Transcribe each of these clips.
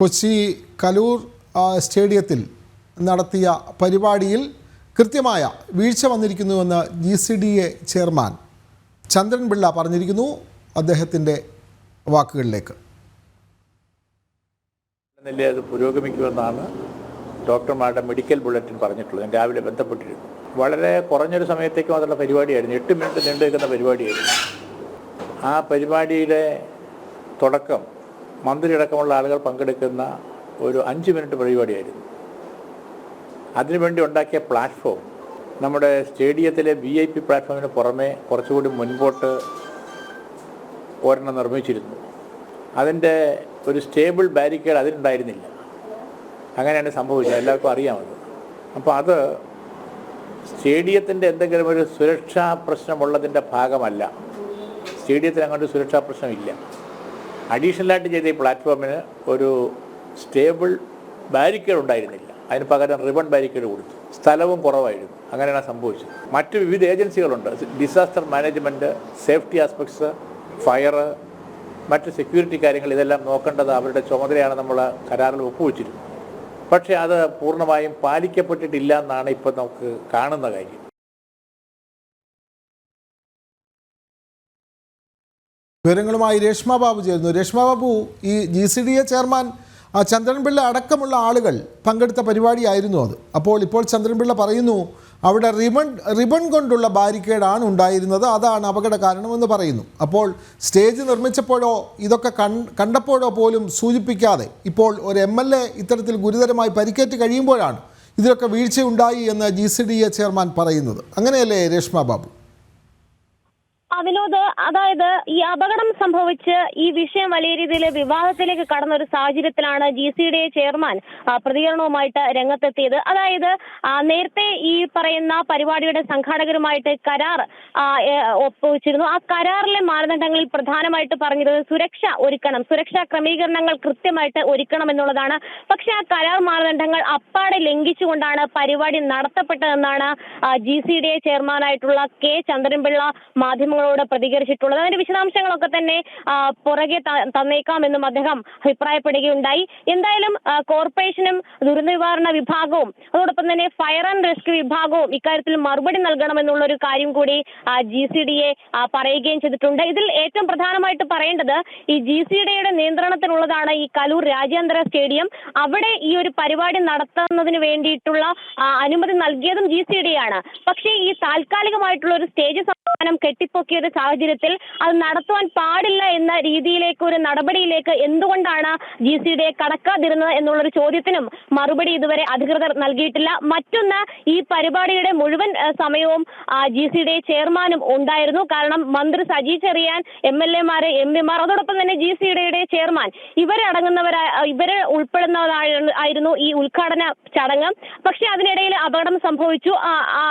കൊച്ചി കലൂർ സ്റ്റേഡിയത്തിൽ നടത്തിയ പരിപാടിയിൽ കൃത്യമായ വീഴ്ച വന്നിരിക്കുന്നുവെന്ന് G C D A chairman Chandran Pillai പറഞ്ഞിരിക്കുന്നു. അദ്ദേഹത്തിന്റെ വാക്കുകളിലേക്ക്. അത് പുരോഗമിക്കുമെന്നാണ് ഡോക്ടർമാരുടെ മെഡിക്കൽ ബുള്ളറ്റിൻ പറഞ്ഞിട്ടുള്ളത്. ഞാൻ രാവിലെ ബന്ധപ്പെട്ടിരുന്നു. വളരെ കുറഞ്ഞൊരു സമയത്തേക്ക് മാത്രമുള്ള പരിപാടിയായിരുന്നു. എട്ട് മിനിറ്റ് നീണ്ടു നിൽക്കുന്ന പരിപാടിയായിരുന്നു. ആ പരിപാടിയുടെ തുടക്കം മന്ത്രി അടക്കമുള്ള ആളുകൾ പങ്കെടുക്കുന്ന ഒരു അഞ്ച് മിനിറ്റ് പരിപാടിയായിരുന്നു. അതിനുവേണ്ടി ഉണ്ടാക്കിയ പ്ലാറ്റ്ഫോം നമ്മുടെ സ്റ്റേഡിയത്തിലെ വി ഐ പി പ്ലാറ്റ്ഫോമിന് പുറമെ കുറച്ചുകൂടി മുൻപോട്ട് ഒരെണ്ണം നിർമ്മിച്ചിരുന്നു. അതിന്റെ ഒരു സ്റ്റേബിൾ ബാരിക്കേഡ് അതിലുണ്ടായിരുന്നില്ല. അങ്ങനെയാണ് സംഭവിച്ചത്. എല്ലാവർക്കും അറിയാമത്. അപ്പോൾ അത് സ്റ്റേഡിയത്തിന്റെ എന്തെങ്കിലും ഒരു സുരക്ഷാ പ്രശ്നമുള്ളതിന്റെ ഭാഗമല്ല. സ്റ്റേഡിയത്തിൽ അങ്ങോട്ട് സുരക്ഷാ പ്രശ്നമില്ല. അഡീഷണലായിട്ട് ചെയ്ത ഈ പ്ലാറ്റ്ഫോമിന് ഒരു സ്റ്റേബിൾ ബാരിക്കേഡ് ഉണ്ടായിരുന്നില്ല. അതിന് പകരം റിബൺ ബാരിക്കേഡ് കൊടുത്തു. സ്ഥലവും കുറവായിരുന്നു. അങ്ങനെയാണ് സംഭവിച്ചത്. മറ്റ് വിവിധ ഏജൻസികളുണ്ട്. Disaster management safety aspects fire മറ്റ് സെക്യൂരിറ്റി കാര്യങ്ങൾ ഇതെല്ലാം നോക്കേണ്ടത് അവരുടെ ചുമതലയാണ് നമ്മൾ കരാറിൽ ഒപ്പുവെച്ചിരുന്നത്. പക്ഷേ അത് പൂർണമായും പാലിക്കപ്പെട്ടിട്ടില്ല എന്നാണ് ഇപ്പോൾ നമുക്ക് കാണുന്ന കാര്യം. വിവരങ്ങളുമായി രേഷ്മ ബാബു ചേരുന്നു. രേഷ്മ ബാബു ഈ G C D A chairman Chandran Pillai അടക്കമുള്ള ആളുകൾ പങ്കെടുത്ത പരിപാടിയായിരുന്നു അത്. അപ്പോൾ ഇപ്പോൾ ചന്ദ്രൻപിള്ള പറയുന്നു അവിടെ റിബൺ റിബൺ കൊണ്ടുള്ള ബാരിക്കേഡാണ് ഉണ്ടായിരുന്നത് അതാണ് അപകട കാരണമെന്ന് പറയുന്നു. അപ്പോൾ സ്റ്റേജ് നിർമ്മിച്ചപ്പോഴോ ഇതൊക്കെ കണ്ടപ്പോഴോ പോലും സൂചിപ്പിക്കാതെ ഇപ്പോൾ ഒരു എം എൽ എ ഇത്തരത്തിൽ ഗുരുതരമായി പരിക്കേറ്റ് കഴിയുമ്പോഴാണ് ഇതിലൊക്കെ വീഴ്ചയുണ്ടായി എന്ന് G C D A chairman പറയുന്നത്. അങ്ങനെയല്ലേ രേഷ്മ ബാബു? വിനോദ് അതായത് ഈ അപകടം സംഭവിച്ച് ഈ വിഷയം വലിയ രീതിയിൽ വിവാഹത്തിലേക്ക് കടന്ന ഒരു സാഹചര്യത്തിലാണ് G C D A chairman പ്രതികരണവുമായിട്ട് രംഗത്തെത്തിയത്. അതായത് നേരത്തെ ഈ പറയുന്ന പരിപാടിയുടെ സംഘാടകരുമായിട്ട് കരാർ ഒപ്പുവച്ചിരുന്നു. ആ കരാറിലെ മാനദണ്ഡങ്ങളിൽ പ്രധാനമായിട്ട് പറഞ്ഞത് സുരക്ഷ ഒരുക്കണം. സുരക്ഷാ ക്രമീകരണങ്ങൾ കൃത്യമായിട്ട് ഒരുക്കണം എന്നുള്ളതാണ്. പക്ഷേ ആ കരാർ മാനദണ്ഡങ്ങൾ അപ്പാടെ ലംഘിച്ചുകൊണ്ടാണ് പരിപാടി നടത്തപ്പെട്ടതെന്നാണ് ജി സി ഡി എ ചെയർമാനായിട്ടുള്ള കെ. ചന്ദ്രൻപിള്ള മാധ്യമങ്ങളോട് പ്രതികരിച്ചിട്ടുള്ളത്. അതിന്റെ വിശദാംശങ്ങളൊക്കെ തന്നെ പുറകെ തന്നേക്കാമെന്നും അദ്ദേഹം അഭിപ്രായപ്പെടുകയുണ്ടായി. എന്തായാലും കോർപ്പറേഷനും ദുരന്ത നിവാരണ വിഭാഗവും അതോടൊപ്പം തന്നെ ഫയർ ആൻഡ് റെസ്ക്യൂ വിഭാഗവും ഇക്കാര്യത്തിൽ മറുപടി നൽകണമെന്നുള്ള ഒരു കാര്യം കൂടി ജി സി ഡി എ പറയുകയും ചെയ്തിട്ടുണ്ട്. ഇതിൽ ഏറ്റവും പ്രധാനമായിട്ട് പറയേണ്ടത് ഈ ജി സി ഡിയുടെ നിയന്ത്രണത്തിലുള്ളതാണ് ഈ കലൂർ രാജ്യാന്തര സ്റ്റേഡിയം. അവിടെ ഈ ഒരു പരിപാടി നടത്തുന്നതിന് വേണ്ടിയിട്ടുള്ള അനുമതി നൽകിയതും ജി സി ഡി ആണ് പക്ഷേ ഈ താൽക്കാലികമായിട്ടുള്ള ഒരു സ്റ്റേജ് സംവിധാനം കെട്ടിപ്പൊക്കിയ ഒരു സാഹചര്യത്തിൽ അത് നടത്തുവാൻ പാടില്ല എന്ന രീതിയിലേക്ക് ഒരു നടപടിയിലേക്ക് എന്തുകൊണ്ടാണ് ജി സി ഡി കടക്കാതിരുന്നത് എന്നുള്ളൊരു ചോദ്യത്തിനും മറുപടി ഇതുവരെ അധികൃതർ നൽകിയിട്ടില്ല. മറ്റൊന്ന് ഈ പരിപാടിയുടെ മുഴുവൻ സമയവും ജി സി ഡി ചെയർമാനും ഉണ്ടായിരുന്നു. കാരണം മന്ത്രി സജി ചെറിയാൻ എം എൽ എമാര് എം പിമാർ അതോടൊപ്പം തന്നെ ജി സി ഡിയുടെ ചെയർമാൻ. ഇവരെ അടങ്ങുന്നവരാ ഇവരെ ഉൾപ്പെടുന്നതായിരുന്നു ഈ ഉദ്ഘാടന ചടങ്ങ്. പക്ഷെ അതിനിടയിൽ അപകടം സംഭവിച്ചു.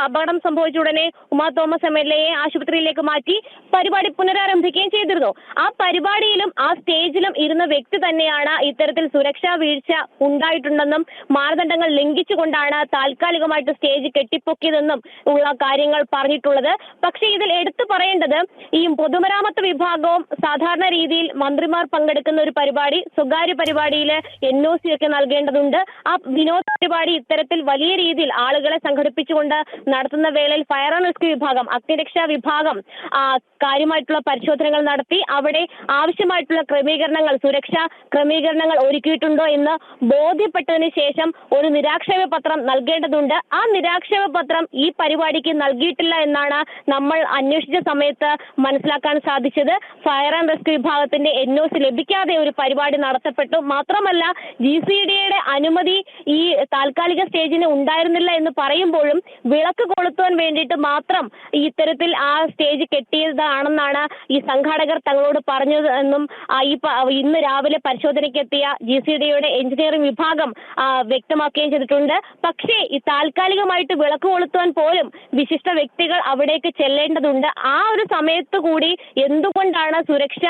അപകടം സംഭവിച്ച ഉടനെ ഉമാ തോമസ് എം എൽ എയെ ആശുപത്രിയിലേക്ക് മാറ്റി പരിപാടി പുനരാരംഭിക്കുകയും ചെയ്തിരുന്നു. ആ പരിപാടിയിലും ആ സ്റ്റേജിലും ഇരുന്ന വ്യക്തി തന്നെയാണ് ഇത്തരത്തിൽ സുരക്ഷാ വീഴ്ച ഉണ്ടായിട്ടുണ്ടെന്നും മാനദണ്ഡങ്ങൾ ലംഘിച്ചുകൊണ്ടാണ് താൽക്കാലികമായിട്ട് സ്റ്റേജ് കെട്ടിപ്പൊക്കിയതെന്നും ഉള്ള കാര്യങ്ങൾ പറഞ്ഞിട്ടുള്ളത്. പക്ഷേ ഇതിൽ എടുത്തു പറയേണ്ടത് ഈ പൊതുമരാമത്ത് വിഭാഗവും സാധാരണ രീതിയിൽ മന്ത്രിമാർ പങ്കെടുക്കുന്ന ഒരു പരിപാടി സ്വകാര്യ പരിപാടിയിൽ എൻ ഒ സി ഒക്കെ നൽകേണ്ടതുണ്ട്. ആ വിനോദ പരിപാടി ഇത്തരത്തിൽ വലിയ രീതിയിൽ ആളുകളെ സംഘടിപ്പിച്ചുകൊണ്ട് നടത്തുന്ന വേളയിൽ ഫയർ ആൻഡ് റെസ്ക്യൂ വിഭാഗം അഗ്നിരക്ഷാ വിഭാഗം ആ, കാര്യമായിട്ടുള്ള പരിശോധനകൾ നടത്തി. അവിടെ ആവശ്യമായിട്ടുള്ള ക്രമീകരണങ്ങൾ സുരക്ഷാ ക്രമീകരണങ്ങൾ ഒരുക്കിയിട്ടുണ്ടോ എന്ന് ബോധ്യപ്പെട്ടതിന് ശേഷം ഒരു നിരാക്ഷേപ പത്രം നൽകേണ്ടതുണ്ട്. ആ നിരാക്ഷേപ പത്രം ഈ പരിപാടിക്ക് നൽകിയിട്ടില്ല എന്നാണ് നമ്മൾ അന്വേഷിച്ച സമയത്ത് മനസ്സിലാക്കാൻ സാധിച്ചത്. ഫയർ ആൻഡ് റെസ്ക്യൂ വിഭാഗത്തിന്റെ എൻ ഒ സി ലഭിക്കാതെ ഒരു പരിപാടി നടത്തപ്പെട്ടു. മാത്രമല്ല ജി സി ഡിയുടെ അനുമതി ഈ താൽക്കാലിക സ്റ്റേജിന് ഉണ്ടായിരുന്നില്ല എന്ന് പറയുമ്പോഴും വിളക്ക് കൊളുത്തുവാൻ വേണ്ടിയിട്ട് മാത്രം ഇത്തരത്തിൽ ആ സ്റ്റേജ് കെട്ടിയതാണെന്നാണ് ഈ സംഘാടകർ തങ്ങളോട് പറഞ്ഞത് എന്നും ഈ ഇന്ന് രാവിലെ പരിശോധനയ്ക്കെത്തിയ ജി സി ഡിയുടെ എഞ്ചിനീയറിംഗ് വിഭാഗം ആ, വ്യക്തമാക്കുകയും ചെയ്തിട്ടുണ്ട്. പക്ഷേ ഈ താൽക്കാലികമായിട്ട് വിളക്ക് കൊളുത്തുവാൻ പോലും വിശിഷ്ട വ്യക്തികൾ അവിടേക്ക് ചെല്ലേണ്ടതുണ്ട്. ആ ഒരു സമയത്ത് കൂടി എന്തുകൊണ്ടാണ് സുരക്ഷ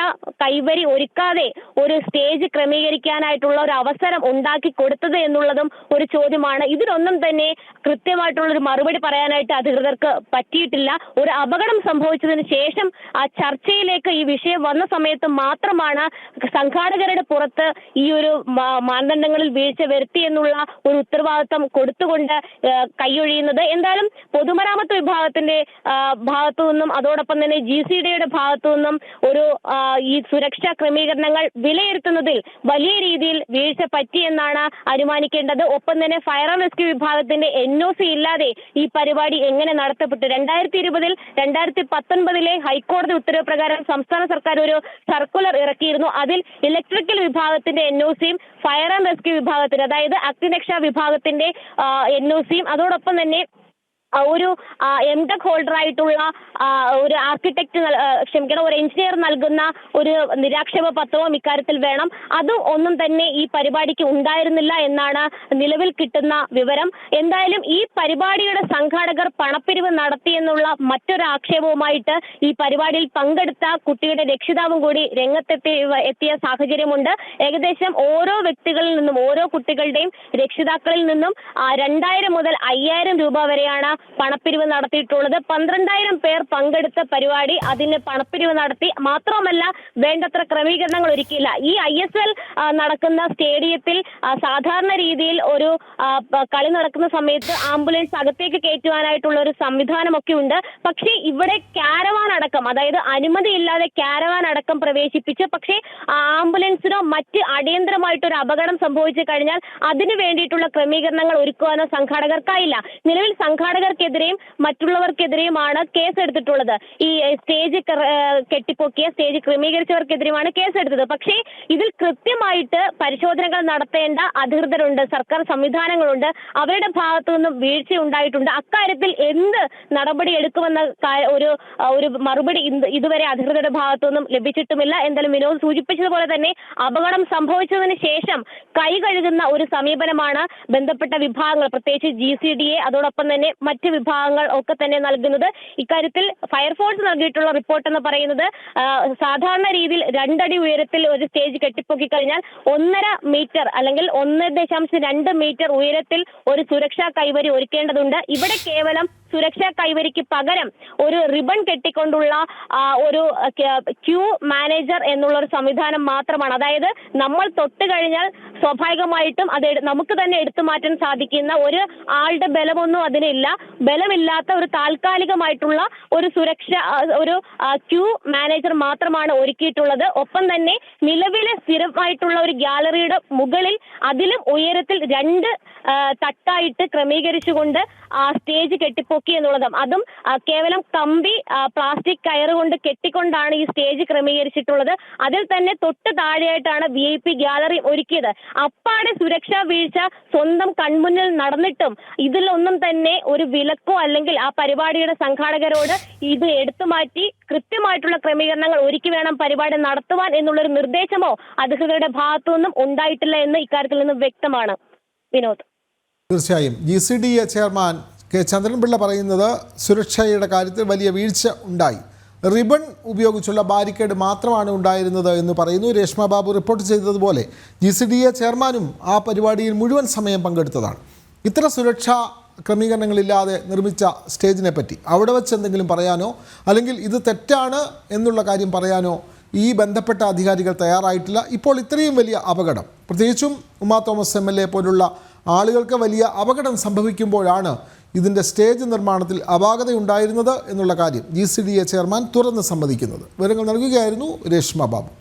കൈവരി ഒരുക്കാതെ ഒരു സ്റ്റേജ് ക്രമീകരിക്കാനായിട്ടുള്ള ഒരു അവസരം ഉണ്ടാക്കി കൊടുത്തത് എന്നുള്ളതും ഒരു ചോദ്യമാണ്. ഇതിനൊന്നും തന്നെ കൃത്യമായിട്ടുള്ള ഒരു മറുപടി പറയാനായിട്ട് അധികൃതർക്ക് പറ്റിയിട്ടില്ല. ഒരു അപകടം സംഭവിച്ചതിന് ശേഷം ആ ചർച്ചയിലേക്ക് ഈ വിഷയം വന്ന സമയത്ത് മാത്രമാണ് സംഘാടകരുടെ പുറത്ത് ഈ ഒരു മാനദണ്ഡങ്ങളിൽ വീഴ്ച വരുത്തി എന്നുള്ള ഒരു ഉത്തരവാദിത്വം കൊടുത്തുകൊണ്ട് കൈയൊഴിയുന്നത്. എന്തായാലും പൊതുമരാമത്ത് വിഭാഗത്തിന്റെ ഭാഗത്തു നിന്നും അതോടൊപ്പം തന്നെ ജി സി ഡിയുടെ ഭാഗത്തു നിന്നും ഒരു ഈ സുരക്ഷാ ക്രമീകരണങ്ങൾ വിലയിരുത്തുന്നതിൽ വലിയ രീതിയിൽ വീഴ്ച പറ്റിയെന്നാണ് അനുമാനിക്കേണ്ടത്. ഒപ്പം തന്നെ ഫയർ ആൻഡ് റെസ്ക്യൂ വിഭാഗത്തിന്റെ എൻ ഒ സി ഇല്ലാതെ ഈ പരിപാടി എങ്ങനെ നടത്തപ്പെട്ടു? രണ്ടായിരത്തി ഇരുപതിൽ രണ്ടായിരത്തി പത്തൊൻപതിലെ ഹൈക്കോടതി ഉത്തരവ് പ്രകാരം സംസ്ഥാന സർക്കാർ ഒരു സർക്കുലർ ഇറക്കിയിരുന്നു. അതിൽ ഇലക്ട്രിക്കൽ വിഭാഗത്തിന്റെ എൻ ഒ സിയും ഫയർ ആൻഡ് റെസ്ക്യൂ വിഭാഗത്തിന്റെ അതായത് അഗ്നിരക്ഷാ വിഭാഗത്തിന്റെ എൻ ഒ സിയും അതോടൊപ്പം തന്നെ ഒരു എം ടെക് ഹോൾഡർ ആയിട്ടുള്ള ഒരു ആർക്കിടെക്ട് ക്ഷമിക്കണം ഒരു എഞ്ചിനീയർ നൽകുന്ന ഒരു നിരാക്ഷേപ പത്രവും ഇക്കാര്യത്തിൽ വേണം. അത് ഒന്നും തന്നെ ഈ പരിപാടിക്ക് ഉണ്ടായിരുന്നില്ല എന്നാണ് നിലവിൽ കിട്ടുന്ന വിവരം. എന്തായാലും ഈ പരിപാടിയുടെ സംഘാടകർ പണപ്പിരിവ് നടത്തിയെന്നുള്ള മറ്റൊരു ആക്ഷേപവുമായിട്ട് ഈ പരിപാടിയിൽ പങ്കെടുത്ത കുട്ടിയുടെ രക്ഷിതാവും കൂടി രംഗത്തെത്തി എത്തിയ സാഹചര്യമുണ്ട്. ഏകദേശം ഓരോ വ്യക്തികളിൽ നിന്നും ഓരോ കുട്ടികളുടെയും രക്ഷിതാക്കളിൽ നിന്നും രണ്ടായിരം മുതൽ അയ്യായിരം രൂപ വരെയാണ് പണപ്പിരിവ് നടത്തിയിട്ടുള്ളത്. പന്ത്രണ്ടായിരം പേർ പങ്കെടുത്ത പരിപാടി അതിന് പണപ്പിരിവ് നടത്തി. മാത്രമല്ല വേണ്ടത്ര ക്രമീകരണങ്ങൾ ഒരുക്കിയില്ല. ഈ ഐ എസ് എൽ നടക്കുന്ന സ്റ്റേഡിയത്തിൽ സാധാരണ രീതിയിൽ ഒരു കളി നടക്കുന്ന സമയത്ത് ആംബുലൻസ് അകത്തേക്ക് കയറ്റുവാനായിട്ടുള്ള ഒരു സംവിധാനമൊക്കെ ഉണ്ട്. പക്ഷേ ഇവിടെ കാരവാൻ അടക്കം അതായത് അനുമതിയില്ലാതെ കാരവാൻ അടക്കം പ്രവേശിപ്പിച്ച് പക്ഷേ ആംബുലൻസിനോ മറ്റ് അടിയന്തരമായിട്ടൊരു അപകടം സംഭവിച്ചു കഴിഞ്ഞാൽ അതിനു വേണ്ടിയിട്ടുള്ള ക്രമീകരണങ്ങൾ ഒരുക്കുവാനോ സംഘാടകർക്കായില്ല. നിലവിൽ സംഘാടകർക്കെതിരെയും മറ്റുള്ളവർക്കെതിരെയുമാണ് കേസ് എടുത്തിട്ടുള്ളത് ഈ സ്റ്റേജ് കെട്ടിപ്പൊക്കിയ സ്റ്റേജ് ക്രമീകരിച്ചവർക്കെതിരെയുമാണ് കേസെടുത്തത്. പക്ഷേ ഇതിൽ കൃത്യമായിട്ട് പരിശോധനകൾ നടത്തേണ്ട അധികൃതരുണ്ട് സർക്കാർ സംവിധാനങ്ങളുണ്ട്. അവരുടെ ഭാഗത്തു നിന്നും വീഴ്ച ഉണ്ടായിട്ടുണ്ട്. അക്കാര്യത്തിൽ എന്ത് നടപടി എടുക്കുമെന്ന ഒരു ഒരു മറുപടി ഇതുവരെ അധികൃതരുടെ ഭാഗത്തു നിന്നും ലഭിച്ചിട്ടുമില്ല. എന്തായാലും വിനോദ് സൂചിപ്പിച്ചതുപോലെ തന്നെ അപകടം സംഭവിച്ചതിന് ശേഷം കൈ കഴുകുന്ന ഒരു സമീപനമാണ് ബന്ധപ്പെട്ട വിഭാഗങ്ങൾ പ്രത്യേകിച്ച് ജി സി ഡി എ അതോടൊപ്പം തന്നെ മറ്റ് വിഭാഗങ്ങൾ ഒക്കെ തന്നെ നൽകുന്നത്. ഇക്കാര്യത്തിൽ ഫയർഫോഴ്സ് നൽകിയിട്ടുള്ള റിപ്പോർട്ട് എന്ന് പറയുന്നത് സാധാരണ രീതിയിൽ രണ്ടടി ഉയരത്തിൽ ഒരു സ്റ്റേജ് കെട്ടിപ്പൊക്കി കഴിഞ്ഞാൽ ഒന്നര മീറ്റർ അല്ലെങ്കിൽ ഒന്ന് ദശാംശം രണ്ട് മീറ്റർ ഉയരത്തിൽ ഒരു സുരക്ഷാ കൈവരി ഒരുക്കേണ്ടതുണ്ട്. ഇവിടെ കേവലം സുരക്ഷാ കൈവരിക്ക് പകരം ഒരു റിബൺ കെട്ടിക്കൊണ്ടുള്ള ഒരു ക്യൂ മാനേജർ എന്നുള്ള ഒരു സംവിധാനം മാത്രമാണ്. അതായത് നമ്മൾ തൊട്ട് കഴിഞ്ഞാൽ സ്വാഭാവികമായിട്ടും അത് നമുക്ക് തന്നെ എടുത്തു മാറ്റാൻ സാധിക്കുന്ന ഒരു ആളുടെ ബലമൊന്നും അതിനില്ല. ബലമില്ലാത്ത ഒരു താൽക്കാലികമായിട്ടുള്ള ഒരു സുരക്ഷ ഒരു ക്യൂ മാനേജർ മാത്രമാണ് ഒരുക്കിയിട്ടുള്ളത്. ഒപ്പം തന്നെ നിലവിലെ സ്ഥിരമായിട്ടുള്ള ഒരു ഗ്യാലറിയുടെ മുകളിൽ അതിലും ഉയരത്തിൽ രണ്ട് തട്ടായിട്ട് ക്രമീകരിച്ചുകൊണ്ട് ആ സ്റ്റേജ് കെട്ടിപ്പൊക്കി എന്നുള്ളതും. അതും കേവലം കമ്പി പ്ലാസ്റ്റിക് കയറ് കൊണ്ട് കെട്ടിക്കൊണ്ടാണ് ഈ സ്റ്റേജ് ക്രമീകരിച്ചിട്ടുള്ളത്. അതിൽ തന്നെ തൊട്ട് താഴെയായിട്ടാണ് വി ഐ പി ഗ്യാലറി ഒരുക്കിയത്. അപ്പാടെ സുരക്ഷാ വീഴ്ച സ്വന്തം കൺമുന്നിൽ നടന്നിട്ടും ഇതിലൊന്നും തന്നെ ഒരു വിലക്കോ അല്ലെങ്കിൽ ആ പരിപാടിയുടെ സംഘാടകരോട് ഇത് എടുത്തു മാറ്റി കൃത്യമായിട്ടുള്ള ക്രമീകരണങ്ങൾ ഒരുക്കി വേണം പരിപാടി നടത്തുവാൻ എന്നുള്ളൊരു നിർദ്ദേശമോ അധികൃതരുടെ ഭാഗത്തുനിന്നും ഉണ്ടായിട്ടില്ല എന്ന് ഇക്കാര്യത്തിൽ നിന്നും വ്യക്തമാണ്. വിനോദ്. തീർച്ചയായും. G C D A chairman K Chandran Pillai പറയുന്നത് സുരക്ഷയുടെ കാര്യത്തിൽ വലിയ വീഴ്ച ഉണ്ടായി. റിബൺ ഉപയോഗിച്ചുള്ള ബാരിക്കേഡ് മാത്രമാണ് ഉണ്ടായിരുന്നത് എന്ന് പറയുന്നു. രേഷ്മ ബാബു റിപ്പോർട്ട് ചെയ്തതുപോലെ ജി സി ഡി എ ചെയർമാനും ആ പരിപാടിയിൽ മുഴുവൻ സമയം പങ്കെടുത്തതാണ്. ഇത്ര സുരക്ഷാ ക്രമീകരണങ്ങളില്ലാതെ നിർമ്മിച്ച സ്റ്റേജിനെ പറ്റി അവിടെ വെച്ച് എന്തെങ്കിലും പറയാനോ? അല്ലെങ്കിൽ ഇത് തെറ്റാണ് എന്നുള്ള കാര്യം പറയാനോ? ഈ ബന്ധപ്പെട്ട അധികാരികൾ തയ്യാറായിട്ടില്ല. ഇപ്പോൾ ഇത്രയും വലിയ അപകടം. പ്രത്യേകിച്ചും Uma Thomas M L A പോലുള്ള ആളുകൾക്ക് വലിയ അപകടം സംഭവിക്കുമ്പോഴാണ് ഇതിന്റെ സ്റ്റേജ് നിർമ്മാണത്തിൽ അപാകതയുണ്ടായിരുന്നത് എന്നുള്ള കാര്യം G C D A chairman തുറന്ന് സമ്മതിക്കുന്നത്. വിവരങ്ങൾ നൽകുകയായിരുന്നു രേഷ്മ ബാബു.